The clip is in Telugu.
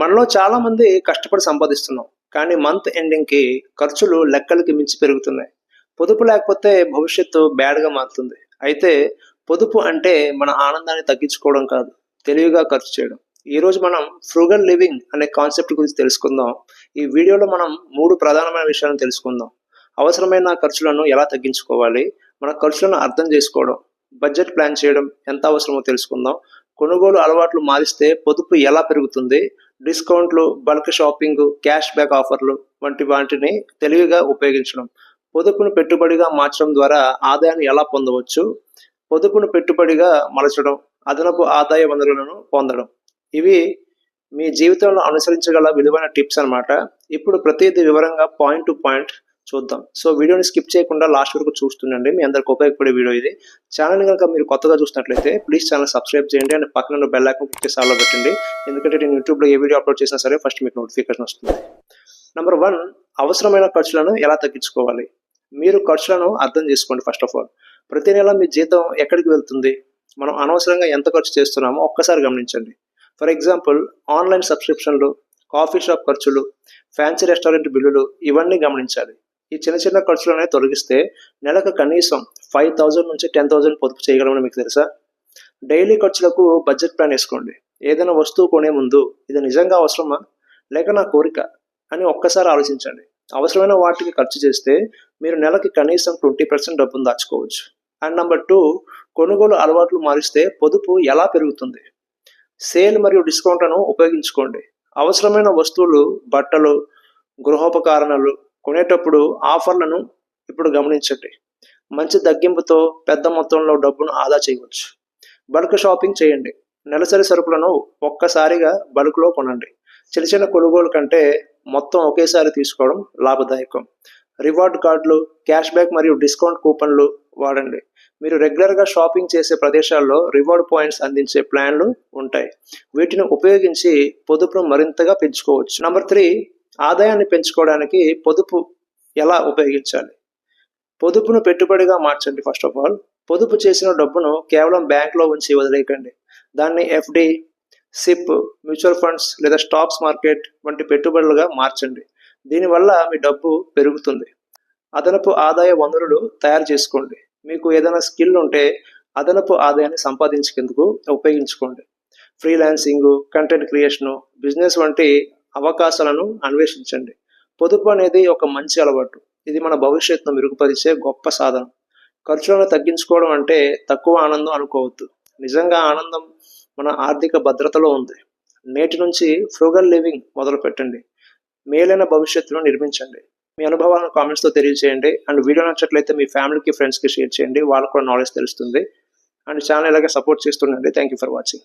మనలో చాలా మంది కష్టపడి సంపాదిస్తున్నాం కానీ మంత్ ఎండింగ్కి ఖర్చులు లెక్కలకి మించి పెరుగుతున్నాయి. పొదుపు లేకపోతే భవిష్యత్తు బ్యాడ్గా మారుతుంది. అయితే పొదుపు అంటే మన ఆనందాన్ని తగ్గించుకోవడం కాదు తెలివిగా ఖర్చు చేయడం. ఈ రోజు మనం ఫ్రూగల్ లివింగ్ అనే కాన్సెప్ట్ గురించి తెలుసుకుందాం. ఈ వీడియోలో మనం మూడు ప్రధానమైన విషయాలను తెలుసుకుందాం. అవసరమైన ఖర్చులను ఎలా తగ్గించుకోవాలి మన ఖర్చులను అర్థం చేసుకోవడం బడ్జెట్ ప్లాన్ చేయడం ఎంత అవసరమో తెలుసుకుందాం. కొనుగోలు అలవాట్లు మారిస్తే పొదుపు ఎలా పెరుగుతుంది డిస్కౌంట్లు బల్క్ షాపింగ్ క్యాష్ బ్యాక్ ఆఫర్లు వంటి వాటిని తెలివిగా ఉపయోగించడం. పొదుపును పెట్టుబడిగా మార్చడం ద్వారా ఆదాయాన్ని ఎలా పొందవచ్చు? పొదుపును పెట్టుబడిగా మలచడం అదనపు ఆదాయ వనరులను పొందడం. ఇవి మీ జీవితంలో అనుసరించగల విలువైన టిప్స్ అన్నమాట. ఇప్పుడు ప్రతిదీ వివరంగా పాయింట్ టు పాయింట్ చూద్దాం. సో వీడియోని స్కిప్ చేయకుండా లాస్ట్ వరకు చూస్తుండండి. మీ అందరికి ఉపయోగపడే వీడియో ఇది. ఛానల్ కనుక మీరు కొత్తగా చూసినట్లయితే ప్లీజ్ ఛానల్ సబ్స్క్రైబ్ చేయండి అండ్ పక్కన బెల్ ఐకాన్ క్లిక్ చేసి ఆల్లో పెట్టండి. ఎందుకంటే నేను యూట్యూబ్లో ఏ వీడియో అప్లోడ్ చేసినా సరే ఫస్ట్ మీకు నోటిఫికేషన్ వస్తుంది. నెంబర్ వన్ అవసరమైన ఖర్చులను ఎలా తగ్గించుకోవాలి? మీరు ఖర్చులను అర్థం చేసుకోండి ఫస్ట్ ఆఫ్ ఆల్. ప్రతి నెల మీ జీతం ఎక్కడికి వెళ్తుంది? మనం అనవసరంగా ఎంత ఖర్చు చేస్తున్నామో ఒక్కసారి గమనించండి. ఫర్ ఎగ్జాంపుల్ ఆన్లైన్ సబ్స్క్రిప్షన్లు కాఫీ షాప్ ఖర్చులు ఫ్యాన్సీ రెస్టారెంట్ బిల్లులు ఇవన్నీ గమనించాలి. ఈ చిన్న చిన్న ఖర్చులనే తొలగిస్తే నెలకు కనీసం ఫైవ్ థౌజండ్ నుంచి టెన్ థౌజండ్ పొదుపు చేయగలమని మీకు తెలుసా? డైలీ ఖర్చులకు బడ్జెట్ ప్లాన్ వేసుకోండి. ఏదైనా వస్తువు కొనే ముందు ఇది నిజంగా అవసరమా? లేక నా కోరిక? అని ఒక్కసారి ఆలోచించండి. అవసరమైన వాటికి ఖర్చు చేస్తే మీరు నెలకి కనీసం ట్వంటీ పర్సెంట్ డబ్బును దాచుకోవచ్చు. అండ్ నెంబర్ టూ కొనుగోలు అలవాట్లు మారిస్తే పొదుపు ఎలా పెరుగుతుంది? సేల్ మరియు డిస్కౌంట్లను ఉపయోగించుకోండి. అవసరమైన వస్తువులు బట్టలు గృహోపకరణలు కొనేటప్పుడు ఆఫర్లను ఇప్పుడు గమనించండి. మంచి తగ్గింపుతో పెద్ద మొత్తంలో డబ్బును ఆదా చేయవచ్చు. బల్క్ షాపింగ్ చేయండి. నెలసరి సరుకులను ఒక్కసారిగా బల్క్లో కొనండి. చిన్న చిన్న కొనుగోలు కంటే మొత్తం ఒకేసారి తీసుకోవడం లాభదాయకం. రివార్డ్ కార్డులు క్యాష్ బ్యాక్ మరియు డిస్కౌంట్ కూపన్లు వాడండి. మీరు రెగ్యులర్గా షాపింగ్ చేసే ప్రదేశాల్లో రివార్డ్ పాయింట్స్ అందించే ప్లాన్లు ఉంటాయి. వీటిని ఉపయోగించి పొదుపును మరింతగా పెంచుకోవచ్చు. నంబర్ త్రీ ఆదాయాన్ని పెంచుకోవడానికి పొదుపు ఎలా ఉపయోగించాలి? పొదుపును పెట్టుబడిగా మార్చండి ఫస్ట్ ఆఫ్ ఆల్ పొదుపు చేసిన డబ్బును కేవలం బ్యాంక్లో ఉంచి వదిలేయకండి. దాన్ని ఎఫ్డి సిప్ మ్యూచువల్ ఫండ్స్ లేదా స్టాక్స్ మార్కెట్ వంటి పెట్టుబడులుగా మార్చండి. దీనివల్ల మీ డబ్బు పెరుగుతుంది. అదనపు ఆదాయ వనరులు తయారు చేసుకోండి. మీకు ఏదైనా స్కిల్ ఉంటే అదనపు ఆదాయాన్ని సంపాదించేందుకు ఉపయోగించుకోండి. ఫ్రీలాన్సింగ్ కంటెంట్ క్రియేషను బిజినెస్ వంటి అవకాశాలను అన్వేషించండి. పొదుపు అనేది ఒక మంచి అలవాటు. ఇది మన భవిష్యత్తును మెరుగుపరిచే గొప్ప సాధనం. ఖర్చులను తగ్గించుకోవడం అంటే తక్కువ ఆనందం అనుకోవద్దు. నిజంగా ఆనందం మన ఆర్థిక భద్రతలో ఉంది. నేటి నుంచి ఫ్రూగల్ లివింగ్ మొదలు పెట్టండి మేలైన భవిష్యత్తును నిర్మించండి. మీ అనుభవాలను కామెంట్స్తో తెలియజేయండి. అండ్ వీడియో నచ్చట్లయితే మీ ఫ్యామిలీకి ఫ్రెండ్స్కి షేర్ చేయండి. వాళ్ళకు కూడా నాలెడ్జ్ తెలుస్తుంది. అండ్ ఛానల్ ఇలాగే సపోర్ట్ చేస్తుండండి థ్యాంక్ యూ ఫర్ వాచింగ్